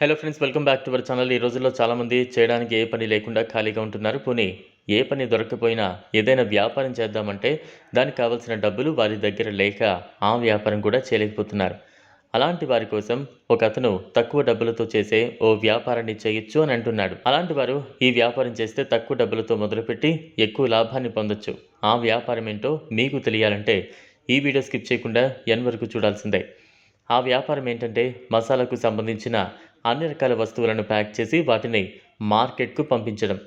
Hello friends welcome back to our channel ఈ రోజుల్లో చాలామంది చేయడానికి ఏ పని లేకుండా ఖాళీగా ఉంటున్నారు. పోనీ ఏ పని దొరకకపోయినా ఏదైనా వ్యాపారం చేద్దామంటే దానికి కావాల్సిన డబ్బులు వారి దగ్గర లేక ఆ వ్యాపారం కూడా చేయలేకపోతున్నారు. అలాంటి వారి కోసం ఒక అతను తక్కువ డబ్బులతో చేసే ఓ వ్యాపారాన్ని చేయొచ్చు అని అంటున్నాడు. అలాంటి వారు ఈ వ్యాపారం చేస్తే తక్కువ డబ్బులతో మొదలుపెట్టి ఎక్కువ లాభాన్ని పొందొచ్చు. ఆ వ్యాపారం ఏంటో మీకు తెలియాలంటే ఈ వీడియో స్కిప్ చేయకుండా ఎన్ వరకు చూడాల్సిందే. ఆ వ్యాపారం ఏంటంటే మసాలాకు సంబంధించిన అన్ని రకాల వస్తువులను ప్యాక్ చేసి వాటిని మార్కెట్కు పంపించడం.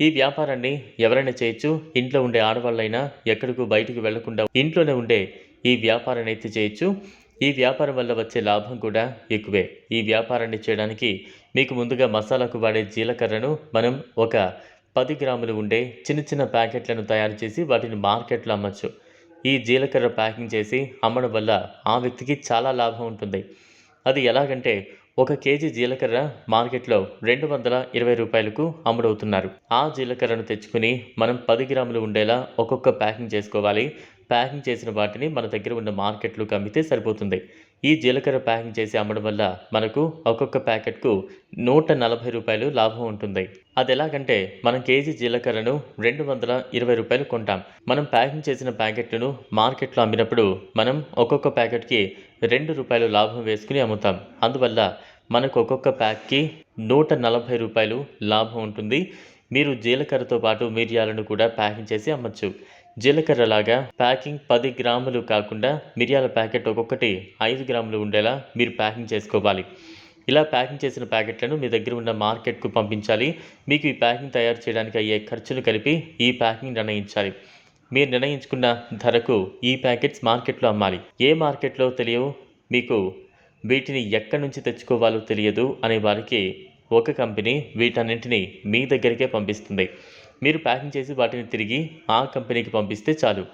ఈ వ్యాపారాన్ని ఎవరైనా చేయొచ్చు. ఇంట్లో ఉండే ఆడవాళ్ళైనా ఎక్కడికి బయటకు వెళ్ళకుండా ఇంట్లోనే ఉండే ఈ వ్యాపారాన్ని అయితే చేయొచ్చు. ఈ వ్యాపారం వల్ల వచ్చే లాభం కూడా ఎక్కువే. ఈ వ్యాపారాన్ని చేయడానికి మీకు ముందుగా మసాలాకు వాడే జీలకర్రను మనం ఒక పది గ్రాములు ఉండే చిన్న చిన్న ప్యాకెట్లను తయారు చేసి వాటిని మార్కెట్లో అమ్మచ్చు. ఈ జీలకర్ర ప్యాకింగ్ చేసి అమ్మడం వల్ల ఆ వ్యక్తికి చాలా లాభం ఉంటుంది. అది ఎలాగంటే ఒక కేజీ జీలకర్ర మార్కెట్లో రెండు వందల ఇరవై రూపాయలకు అమ్ముడవుతున్నారు. ఆ జీలకర్రను తెచ్చుకుని మనం పది గ్రాములు ఉండేలా ఒక్కొక్క ప్యాకింగ్ చేసుకోవాలి. ప్యాకింగ్ చేసిన వాటిని మన దగ్గర ఉన్న మార్కెట్లోకి అమ్మితే సరిపోతుంది. ఈ జీలకర్ర ప్యాకింగ్ చేసి అమ్మడం వల్ల మనకు ఒక్కొక్క ప్యాకెట్కు నూట నలభై రూపాయలు లాభం ఉంటుంది. అది ఎలాగంటే మనం కేజీ జీలకర్రను రెండు వందల ఇరవై రూపాయలు కొంటాం. మనం ప్యాకింగ్ చేసిన ప్యాకెట్లను మార్కెట్లో అమ్మినప్పుడు మనం ఒక్కొక్క ప్యాకెట్కి రెండు రూపాయలు లాభం వేసుకుని అమ్ముతాం. అందువల్ల మనకు ఒక్కొక్క ప్యాక్కి నూట నలభై రూపాయలు లాభం ఉంటుంది. మీరు జీలకర్రతో పాటు మిరియాలను కూడా ప్యాకింగ్ చేసి అమ్మచ్చు. జీలకర్ర లాగా ప్యాకింగ్ పది గ్రాములు కాకుండా మిరియాల ప్యాకెట్ ఒక్కొక్కటి ఐదు గ్రాములు ఉండేలా మీరు ప్యాకింగ్ చేసుకోవాలి. ఇలా ప్యాకింగ్ చేసిన ప్యాకెట్లను మీ దగ్గర ఉన్న మార్కెట్కు పంపించాలి. మీకు ఈ ప్యాకింగ్ తయారు చేయడానికి అయ్యే ఖర్చులు కలిపి ఈ ప్యాకింగ్ నిర్ణయించాలి. మీరు నిర్ణయించుకున్న ధరకు ఈ ప్యాకెట్స్ మార్కెట్లో అమ్మాలి. ఏ మార్కెట్లో తెలియవు మీకు వీటిని ఎక్కడి నుంచి తెచ్చుకోవాలో తెలియదు అనే వారికి ఒక కంపెనీ వీటన్నింటినీ మీ దగ్గరికే పంపిస్తుంది. మీరు ప్యాకింగ్ చేసి వాటిని తిరిగి ఆ కంపెనీకి పంపిస్తే చాలు.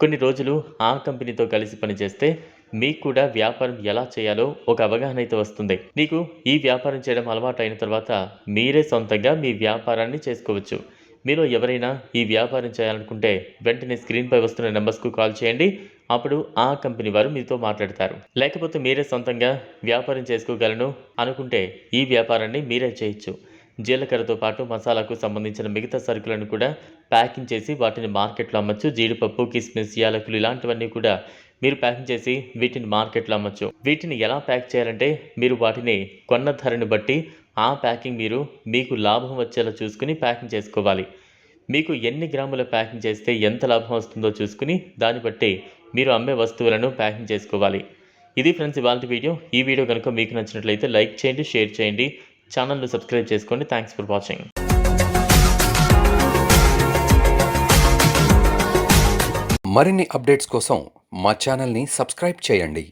కొన్ని రోజులు ఆ కంపెనీతో కలిసి పనిచేస్తే మీకు కూడా వ్యాపారం ఎలా చేయాలో ఒక అవగాహన అయితే వస్తుంది. మీకు ఈ వ్యాపారం చేయడం అలవాటు అయిన తర్వాత మీరే సొంతంగా మీ వ్యాపారాన్ని చేసుకోవచ్చు. మీరు ఎవరైనా ఈ వ్యాపారం చేయాలనుకుంటే వెంటనే స్క్రీన్పై వస్తున్న నెంబర్స్కు కాల్ చేయండి. అప్పుడు ఆ కంపెనీ వారు మీతో మాట్లాడతారు. లేకపోతే మీరే సొంతంగా వ్యాపారం చేసుకోగలను అనుకుంటే ఈ వ్యాపారాన్ని మీరే చేయొచ్చు. జీలకర్రతో పాటు మసాలాకు సంబంధించిన మిగతా సరుకులను కూడా ప్యాకింగ్ చేసి వాటిని మార్కెట్లో అమ్మచ్చు. జీడిపప్పు కిస్మిస్ యాలకులు ఇలాంటివన్నీ కూడా మీరు ప్యాకింగ్ చేసి వీటిని మార్కెట్లో అమ్మచ్చు. వీటిని ఎలా ప్యాక్ చేయాలంటే మీరు వాటిని కొన్న ధరను బట్టి ఆ ప్యాకింగ్ మీరు మీకు లాభం వచ్చేలా చూసుకుని ప్యాకింగ్ చేసుకోవాలి. మీకు ఎన్ని గ్రాముల ప్యాకింగ్ చేస్తే ఎంత లాభం వస్తుందో చూసుకుని దాన్ని బట్టి మీరు అమ్మే వస్తువులను ప్యాకింగ్ చేసుకోవాలి. ఇది ఫ్రెండ్స్ ఇవాళ వీడియో. ఈ వీడియో కనుక మీకు నచ్చినట్లయితే లైక్ చేయండి షేర్ చేయండి. ఛానల్ను సబ్స్క్రైబ్ చేసుకోండి. థ్యాంక్స్ ఫర్ వాచింగ్ మరిన్ని అప్డేట్స్ కోసం మా ఛానల్ని సబ్స్క్రైబ్ చేయండి.